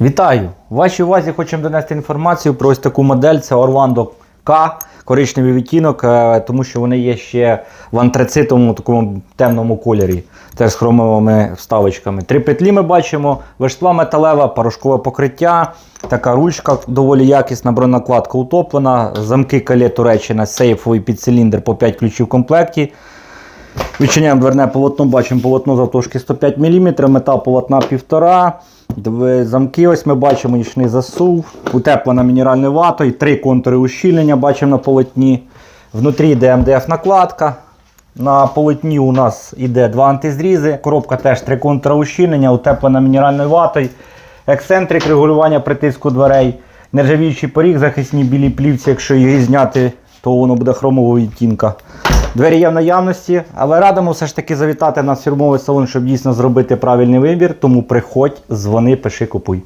Вітаю! Вашій увазі хочемо донести інформацію про ось таку модель. Це Orlando K, коричневий відтінок, е, тому що вони є ще в антрацитовому такому темному кольорі, теж з хромовими вставочками. Три петлі ми бачимо, вершва металева, порошкове покриття, така ручка доволі якісна, бронакладка утоплена, замки калє Туреччина, сейфовий підциліндр по 5 ключів в комплекті. Відчиняємо дверне полотно, бачимо полотно завтовшки 105 мм, метал полотна 1,5 Дв- Замки ось ми бачимо нічний засув, утеплена мінеральною ватою, три контури ущільнення бачимо на полотні. Внутрі йде МДФ накладка. На полотні у нас йде два антизрізи, коробка теж три контури ущільнення, утеплена мінеральною ватою, ексцентрик регулювання притиску дверей, нержавіючий поріг, захисні білі плівці, якщо її зняти, то воно буде хромового відтінка. Двері є в наявності, але радимо все ж таки завітати на фірмовий салон, щоб дійсно зробити правильний вибір. Тому приходь, дзвони, пиши, купуй.